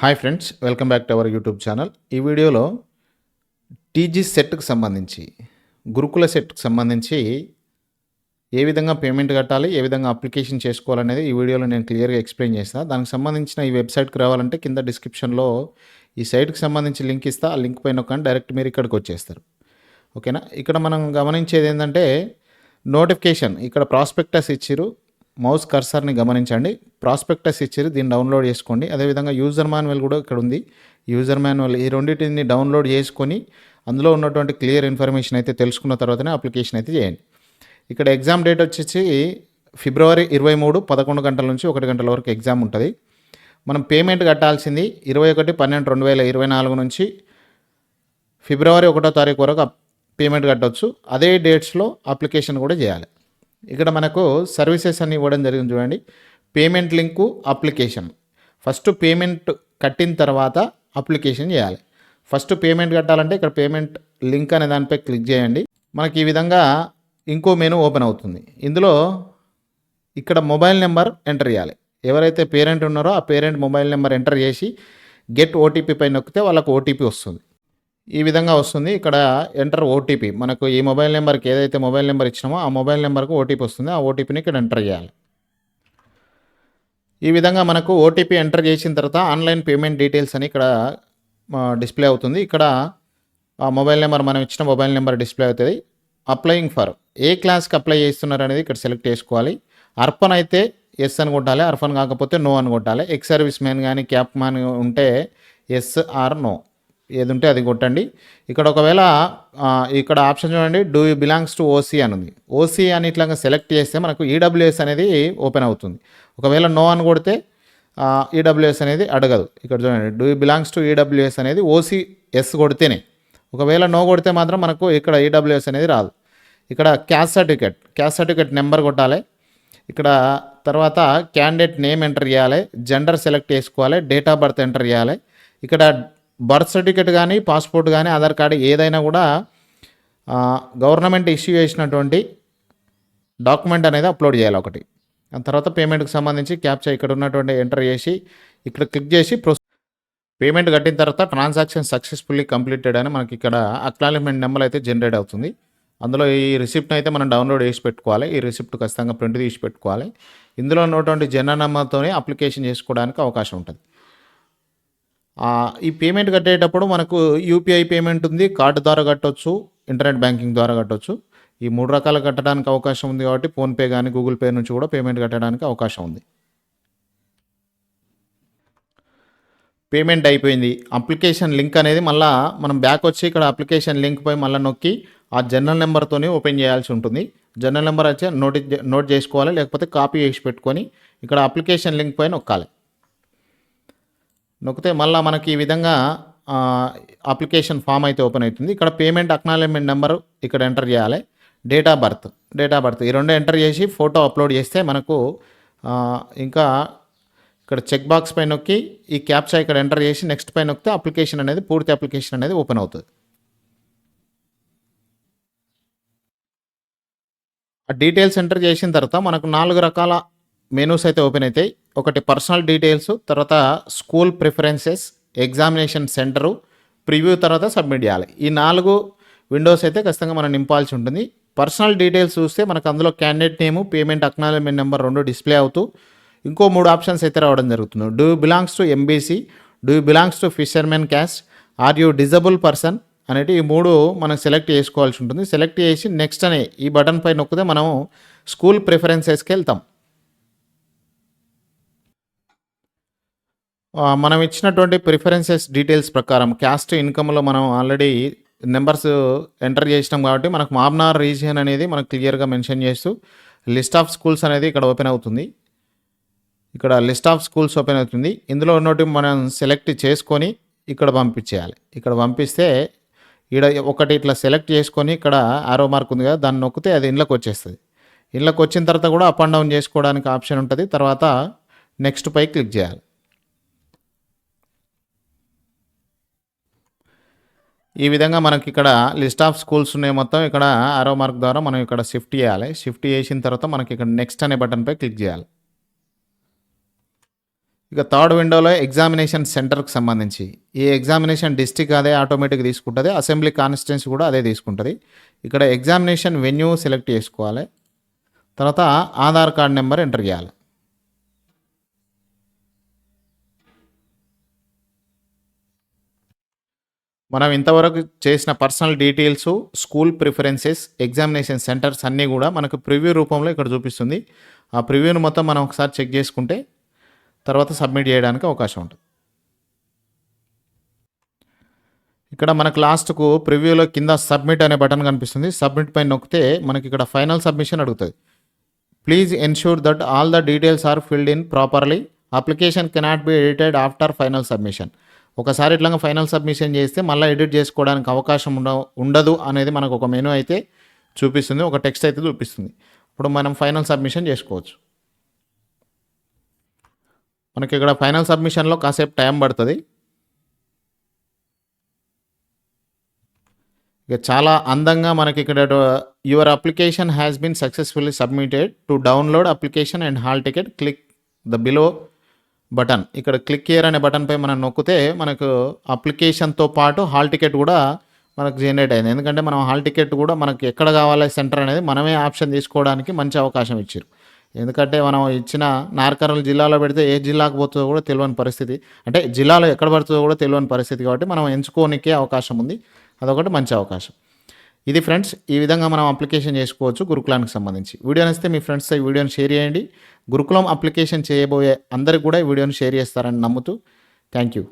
Hi friends welcome back to our YouTube channel. ఈ వీడియోలో TG సెట్కి సంబంధించి గురుకుల సెట్కి సంబంధించి ఏ విధంగా పేమెంట్ కట్టాలి ఏ విధంగా అప్లికేషన్ చేసుకోవాలనేది ఈ వీడియోలో నేను క్లియర్గా ఎక్స్ప్లెయిన్ చేస్తాను దానికి సంబంధించిన ఈ వెబ్సైట్కి రావాలంటే కింద డిస్క్రిప్షన్లో ఈ సైట్కి సంబంధించి లింక్ ఇస్తా. ఆ లింక్ పైన ఒక డైరెక్ట్ మీరు ఇక్కడికి వచ్చేస్తారు. ఓకేనా? ఇక్కడ మనం గమనించేది ఏంటంటే నోటిఫికేషన్ ఇక్కడ ప్రాస్పెక్టస్ ఇచ్చిరు మౌస్ కర్సర్ని గమనించండి. ప్రాస్పెక్టస్ ఇచ్చారు దీన్ని డౌన్లోడ్ చేసుకోండి. అదేవిధంగా యూజర్ మాన్యువల్ కూడా ఇక్కడ ఉంది. యూజర్ మాన్యువల్ ఈ రెండింటిని డౌన్లోడ్ చేసుకొని అందులో ఉన్నటువంటి క్లియర్ ఇన్ఫర్మేషన్ అయితే తెలుసుకున్న తర్వాతనే అప్లికేషన్ అయితే చేయండి. ఇక్కడ ఎగ్జామ్ డేట్ వచ్చేసి ఫిబ్రవరి ఇరవై మూడు పదకొండు గంటల నుంచి ఒకటి గంటల వరకు ఎగ్జామ్ ఉంటుంది. మనం పేమెంట్ కట్టాల్సింది ఇరవై ఒకటి పన్నెండు రెండు వేల ఇరవై నాలుగు నుంచి ఫిబ్రవరి ఒకటో తారీఖు వరకు పేమెంట్ కట్టవచ్చు అదే డేట్స్లో అప్లికేషన్ కూడా చేయాలి. ఇక్కడ మనకు సర్వీసెస్ అన్ని ఇవ్వడం జరిగింది చూడండి. Payment link application first payment కట్టిన తర్వాత అప్లికేషన్ చేయాలి. ఫస్ట్ పేమెంట్ కట్టాలంటే ఇక్కడ పేమెంట్ లింక్ అనే దానిపై క్లిక్ చేయండి. మనకి ఈ విధంగా ఇంకో మెనూ ఓపెన్ అవుతుంది. ఇందులో ఇక్కడ మొబైల్ నెంబర్ ఎంటర్ చేయాలి. ఎవరైతే పేరెంట్ ఉన్నారో ఆ పేరెంట్ మొబైల్ నెంబర్ ఎంటర్ చేసి గెట్ ఓటీపీ పై నొక్కితే వాళ్ళకు ఓటీపీ వస్తుంది. ఈ విధంగా వస్తుంది. ఇక్కడ ఎంటర్ ఓటీపీ మనకు ఈ మొబైల్ నెంబర్కి ఏదైతే మొబైల్ నెంబర్ ఇచ్చినామో ఆ మొబైల్ నెంబర్కి ఓటీపీ వస్తుంది. ఆ ఓటీపీని ఇక్కడ ఎంటర్ చేయాలి. ఈ విధంగా మనకు ఓటీపీ ఎంటర్ చేసిన తర్వాత ఆన్లైన్ పేమెంట్ డీటెయిల్స్ అని ఇక్కడ డిస్ప్లే అవుతుంది. ఇక్కడ ఆ మొబైల్ నెంబర్ మనం ఇచ్చిన మొబైల్ నెంబర్ డిస్ప్లే అవుతుంది. అప్లయింగ్ ఫర్ ఏ క్లాస్కి అప్లై చేస్తున్నారు అనేది ఇక్కడ సెలెక్ట్ చేసుకోవాలి. అర్పన్ అయితే ఎస్ అని కొట్టాలి. అర్ఫన్ కాకపోతే నో అని కొట్టాలి. ఎక్స్ సర్వీస్ మ్యాన్ కానీ క్యాప్ మ్యాన్ ఉంటే ఎస్ ఆర్ నో ఏది ఉంటే అది కొట్టండి. ఇక్కడ ఒకవేళ ఇక్కడ ఆప్షన్ చూడండి. Do you belongs to OC అని ఉంది. ఓసీ అని ఇట్లా సెలెక్ట్ చేస్తే మనకు ఈడబ్ల్యూఎస్ అనేది ఓపెన్ అవుతుంది. ఒకవేళ నో అని కొడితే ఈడబ్ల్యూఎస్ అనేది అడగదు. ఇక్కడ చూడండి. Do you belongs to EWS అనేది ఓసీ ఎస్ కొడితేనే. ఒకవేళ నో కొడితే మాత్రం మనకు ఇక్కడ ఈడబ్ల్యూఎస్ అనేది రాదు. ఇక్కడ caste certificate caste certificate number కొట్టాలి. ఇక్కడ తర్వాత క్యాండిడేట్ నేమ్ ఎంటర్ చేయాలి. జెండర్ సెలెక్ట్ చేసుకోవాలి. డేట్ ఆఫ్ బర్త్ ఎంటర్ చేయాలి. ఇక్కడ బర్త్ సర్టిఫికెట్ కానీ పాస్పోర్ట్ కానీ ఆధార్ కార్డు ఏదైనా కూడా గవర్నమెంట్ ఇష్యూ చేసినటువంటి డాక్యుమెంట్ అనేది అప్లోడ్ చేయాలి ఒకటి. ఆ తర్వాత పేమెంట్కి సంబంధించి క్యాప్చా ఇక్కడ ఉన్నటువంటి ఎంటర్ చేసి ఇక్కడ క్లిక్ చేసి ప్రొ పేమెంట్ కట్టిన తర్వాత ట్రాన్సాక్షన్ సక్సెస్ఫుల్లీ కంప్లీటెడ్ అని మనకి ఇక్కడ అక్నాలజ్మెంట్ నెంబర్ అయితే జనరేట్ అవుతుంది. అందులో ఈ రిసిప్ట్ని అయితే మనం డౌన్లోడ్ చేసి పెట్టుకోవాలి. ఈ రిసిప్ట్ ఖచ్చితంగా ప్రింట్ తీసి పెట్టుకోవాలి. ఇందులో ఉన్నటువంటి జనరల్ నెంబర్తోనే అప్లికేషన్ చేసుకోవడానికి అవకాశం ఉంటుంది. ఈ పేమెంట్ కట్టేటప్పుడు మనకు యూపీఐ పేమెంట్ ఉంది కార్డు ద్వారా కట్టొచ్చు ఇంటర్నెట్ బ్యాంకింగ్ ద్వారా కట్టొచ్చు. ఈ మూడు రకాలు కట్టడానికి అవకాశం ఉంది కాబట్టి ఫోన్పే కానీ గూగుల్ పే నుంచి కూడా పేమెంట్ కట్టడానికి అవకాశం ఉంది. పేమెంట్ అయిపోయింది. అప్లికేషన్ లింక్ అనేది మళ్ళీ మనం బ్యాక్ వచ్చి ఇక్కడ అప్లికేషన్ లింక్ పై మళ్ళీ నొక్కి ఆ జనరల్ నెంబర్తోనే ఓపెన్ చేయాల్సి ఉంటుంది. జనరల్ నెంబర్ వచ్చి నోట్ నోట్ చేసుకోవాలి లేకపోతే కాపీ చేసి పెట్టుకొని ఇక్కడ అప్లికేషన్ లింక్ పై నొక్కాలి. నొక్కితే మళ్ళీ మనకి ఈ విధంగా అప్లికేషన్ ఫామ్ అయితే ఓపెన్ అవుతుంది. ఇక్కడ పేమెంట్ అక్నాలజ్మెంట్ నెంబర్ ఇక్కడ ఎంటర్ చేయాలి. Date of birth date of birth. ఈ రెండు ఎంటర్ చేసి ఫోటో అప్లోడ్ చేస్తే మనకు ఇంకా ఇక్కడ చెక్ బాక్స్ పై నొక్కి ఈ క్యాప్చా ఇక్కడ ఎంటర్ చేసి నెక్స్ట్ పై నొక్కితే అప్లికేషన్ అనేది పూర్తి అప్లికేషన్ అనేది ఓపెన్ అవుతుంది. ఆ డీటెయిల్స్ ఎంటర్ చేసిన తర్వాత మనకు నాలుగు రకాల మెనూస్ అయితే ఓపెన్ అవుతాయి ఒకటి పర్సనల్ డీటెయిల్స్ తర్వాత school preferences examination centre preview తర్వాత సబ్మిట్ చేయాలి ఈ నాలుగు విండోస్ అయితే ఖచ్చితంగా మనం నింపాల్సి ఉంటుంది. పర్సనల్ డీటెయిల్స్ చూస్తే మనకు అందులో candidate name payment acknowledgement number రెండు డిస్ప్లే అవుతూ ఇంకో మూడు ఆప్షన్స్ అయితే రావడం జరుగుతుంది. Do belongs to MBC do belongs to fishermen caste are you disable person అనేటి ఈ మూడు మనం సెలెక్ట్ చేసుకోవాల్సి ఉంటుంది. సెలెక్ట్ చేసి నెక్స్ట్ అనే ఈ బటన్ పై నొక్కితే మనం స్కూల్ ప్రిఫరెన్సెస్కి వెళ్తాం. మనం ఇచ్చినటువంటి ప్రిఫరెన్సెస్ డీటెయిల్స్ ప్రకారం క్యాస్ట్ ఇన్కమ్లో మనం ఆల్రెడీ నెంబర్స్ ఎంటర్ చేసినాం కాబట్టి మనకు మామ్నార్ రీజియన్ అనేది మనకు క్లియర్గా మెన్షన్ చేస్తూ లిస్ట్ ఆఫ్ స్కూల్స్ అనేది ఇక్కడ ఓపెన్ అవుతుంది. ఇక్కడ లిస్ట్ ఆఫ్ స్కూల్స్ ఓపెన్ అవుతుంది. ఇందులో ఉన్నటి మనం సెలెక్ట్ చేసుకొని ఇక్కడ పంపించేయాలి. ఇక్కడ పంపిస్తే ఇక్కడ ఒకటి ఇట్లా సెలెక్ట్ చేసుకొని ఇక్కడ ఆరో మార్క్ ఉంది కదా దాన్ని నొక్కితే అది ఇంట్లోకి వచ్చేస్తుంది. ఇంట్లోకి వచ్చిన తర్వాత కూడా అప్ అండ్ డౌన్ చేసుకోవడానికి ఆప్షన్ ఉంటుంది. తర్వాత నెక్స్ట్ పై క్లిక్ చేయాలి. ఈ విధంగా మనకి ఇక్కడ లిస్ట్ ఆఫ్ స్కూల్స్ ఉన్నాయి మొత్తం. ఇక్కడ ఆరో మార్క్ ద్వారా మనం ఇక్కడ షిఫ్ట్ చేయాలి. షిఫ్ట్ చేసిన తర్వాత మనకి ఇక్కడ నెక్స్ట్ అనే బటన్పై క్లిక్ చేయాలి. ఇక థర్డ్ విండోలో ఎగ్జామినేషన్ సెంటర్కి సంబంధించి. ఈ ఎగ్జామినేషన్ డిస్టిక్ అదే ఆటోమేటిక్ తీసుకుంటుంది. అసెంబ్లీ కాన్స్టిట్యున్సీ కూడా అదే తీసుకుంటుంది. ఇక్కడ ఎగ్జామినేషన్ వెన్యూ సెలెక్ట్ చేసుకోవాలి. తర్వాత ఆధార్ కార్డ్ నెంబర్ ఎంటర్ చేయాలి. మనం ఇంతవరకు చేసిన personal details school preferences examination centres అన్నీ కూడా మనకు ప్రివ్యూ రూపంలో ఇక్కడ చూపిస్తుంది. ఆ ప్రివ్యూను మొత్తం మనం ఒకసారి చెక్ చేసుకుంటే తర్వాత సబ్మిట్ చేయడానికి అవకాశం ఉంటుంది. ఇక్కడ మనకు లాస్ట్కు ప్రివ్యూలో కింద సబ్మిట్ అనే బటన్ కనిపిస్తుంది. సబ్మిట్ పైన నొక్కితే మనకి ఇక్కడ ఫైనల్ సబ్మిషన్ అడుగుతుంది. Please ensure that all the details are filled in properly. Application cannot be edited after final submission. ఒకసారి ఇట్లా ఫైనల్ సబ్మిషన్ చేస్తే మళ్ళీ ఎడిట్ చేసుకోవడానికి అవకాశం ఉండ ఉండదు అనేది మనకు ఒక మెనూ అయితే చూపిస్తుంది. ఒక టెక్స్ట్ అయితే చూపిస్తుంది. ఇప్పుడు మనం ఫైనల్ సబ్మిషన్ చేసుకోవచ్చు. మనకి ఇక్కడ ఫైనల్ సబ్మిషన్లో కాసేపు టైం పడుతుంది. ఇక చాలా అందంగా మనకి ఇక్కడ your application has been successfully submitted to download application and hall ticket. Click the below. Button. ఇక్కడ క్లిక్ హియర్ అనే బటన్పై మనం నొక్కితే మనకు అప్లికేషన్తో పాటు హాల్ టికెట్ కూడా మనకు జనరేట్ అయింది. ఎందుకంటే మనం హాల్ టికెట్ కూడా మనకి ఎక్కడ కావాలి సెంటర్ అనేది మనమే ఆప్షన్ తీసుకోవడానికి మంచి అవకాశం ఇచ్చారు. ఎందుకంటే మనం ఇచ్చిన నార్కర్నూలు జిల్లాలో పెడితే ఏ జిల్లాకు పోతుందో కూడా తెలియని పరిస్థితి. అంటే జిల్లాలో ఎక్కడ పడుతుందో కూడా తెలియని పరిస్థితి కాబట్టి మనం ఎంచుకోనికే అవకాశం ఉంది. అదొకటి మంచి అవకాశం. ఇది ఫ్రెండ్స్ ఈ విధంగా మనం అప్లికేషన్ చేసుకోవచ్చు గురుకులానికి సంబంధించి. వీడియో నచ్చితే మీ ఫ్రెండ్స్ ఈ వీడియోని షేర్ చేయండి. గురుకులం అప్లికేషన్ చేయబోయే అందరికి కూడా ఈ వీడియోని షేర్ చేస్తారని నమ్ముతూ థ్యాంక్ యూ.